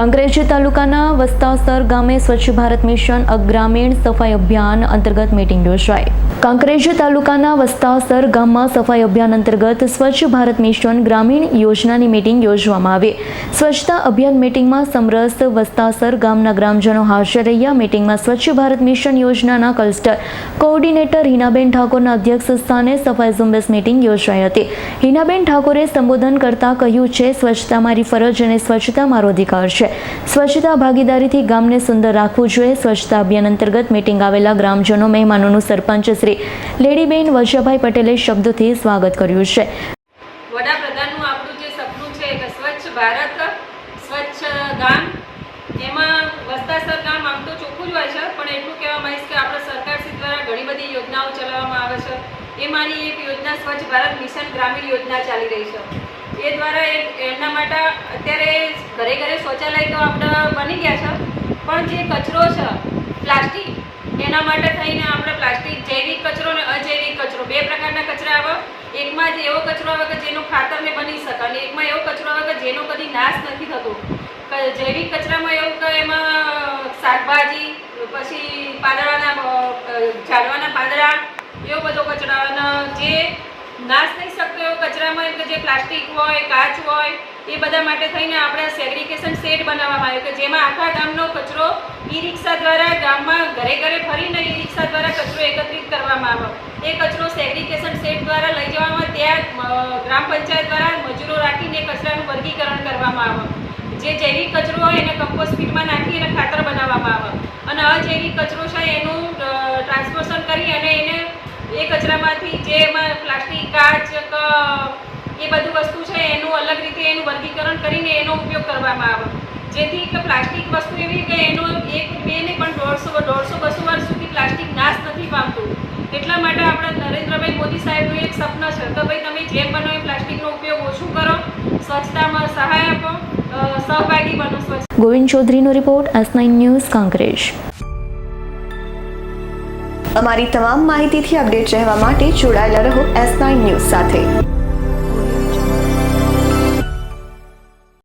કાંકરેજ તાલુકાના વસ્તાસર ગામે સ્વચ્છ ભારત મિશન અગ્રામીણ સફાઈ અભિયાન અંતર્ગત મીટિંગ યોજાઈ. કાંકરેજ તાલુકાના વસ્તાસર ગામમાં સફાઈ અભિયાન અંતર્ગત સ્વચ્છ ભારત મિશન ગ્રામીણ યોજનાની મિટિંગ યોજવામાં આવી. સ્વચ્છતા અભિયાન મિટિંગમાં સમરસ વસ્તાસર ગામના ગ્રામજનો હાજર રહ્યા. મિટિંગમાં સ્વચ્છ ભારત મિશન યોજનાના ક્લસ્ટર કોઓર્ડિનેટર હિનાબેન ઠાકોરના અધ્યક્ષ સ્થાને સફાઈ ઝુંબેશ મિટિંગ યોજાઈ હતી. હિનાબેન ઠાકોરે સંબોધન કરતા કહ્યું છે, સ્વચ્છતા મારી ફરજ અને સ્વચ્છતા મારો અધિકાર છે. સ્વચ્છતા ભાગીદારીથી ગામને સુંદર રાખવું જોઈએ. સ્વચ્છતા અભિયાન અંતર્ગત મિટિંગ આવેલા ગ્રામજનો, મહેમાનોનું સરપંચ શ્રી લેડીબેન વજ્રભાઈ પટેલે શબ્દોથી સ્વાગત કર્યું છે. વડાપ્રધાનનું આપણું જે સપનું છે કે સ્વચ્છ ભારત, સ્વચ્છ ગામ એમાં વસ્તાસર ગામ આમ તો ચોખ્ખું જ હોય છે, પણ એટલું કહેવા માંગીશ કે આપણે સરકારશ્રી દ્વારા ઘણી બધી યોજનાઓ ચલાવવામાં આવે છે. એમાંની એક યોજના સ્વચ્છ ભારત મિશન ગ્રામીણ યોજના ચાલી રહી છે. એ દ્વારા એક એમના માટે અત્યારે ઘરે ઘરે શૌચાલય તો આપણે બની ગયા છે, પણ જે કચરો છે, પ્લાસ્ટિક, એના માટે થઈને આપણે પ્લાસ્ટિક જૈવિક કચરો અને અજૈવિક કચરો, બે પ્રકારના કચરા આવે. એકમાં જે એવો કચરો આવે કે જેનો ખાતરને બની શકે અને એકમાં એવો કચરો આવે કે જેનો કદી નાશ નથી થતો. જૈવિક કચરામાં એવું કે એમાં શાકભાજી, પછી પાંદડાના ઝાડવાના પાંદડા એવો બધો કચરો જે નાશ નહીં શકતો એવો કચરામાં એટલે જે પ્લાસ્ટિક હોય, કાચ હોય એ બધા માટે થઈને આપણે સેગ્રિગેશન સેટ બનાવવામાં આવ્યો કે જેમાં આખા ગામનો કચરો ઈ રિક્ષા દ્વારા ગામમાં ઘરે ઘરે ફરીને ઈ રિક્ષા દ્વારા કચરો એકત્રિત કરવામાં આવે એ કચરો સેગ્રિગેશન સેટ દ્વારા લઈ જવામાં ત્યાં ગ્રામ પંચાયત દ્વારા મજૂરો રાખીને કચરાનું વર્ગીકરણ કરવામાં આવે જે જૈવિક કચરો હોય એને કમ્પોસ્ટ પીટમાં નાખી અને ખાતર બનાવવામાં આવે અને અજૈવિક કચરો છે એનું ટ્રાન્સપોર્શન કરી અને એને એ કચરામાંથી જે એમાં પ્લાસ્ટિક, કાચ એ બધું વસ્તુ છે એનું અલગ રીતે એનું વર્ગીકરણ કરીને એનો ઉપયોગ કરવામાં આવે. જેથી કે પ્લાસ્ટિક વસ્તુ એવી કે એનો એક બે ને પણ દોઢસો દોઢસો બસો વર્ષ સુધી પ્લાસ્ટિક નાશ નથી પામતું. એટલા માટે આપણા નરેન્દ્રભાઈ મોદી સાહેબનું એક સપન છે કે ભાઈ તમે જેમ બનો એ પ્લાસ્ટિકનો ઉપયોગ ઓછું કરો સ્વચ્છતામાં સહાય આપો સહભાગી બનો સ્વચ્છ Govind ચૌધરીનો report S nine news Congress અમારી તમામ માહિતીથી અપડેટ રહેવા માટે જોડાયેલા રહો એસ નાઇન ન્યૂઝ સાથે.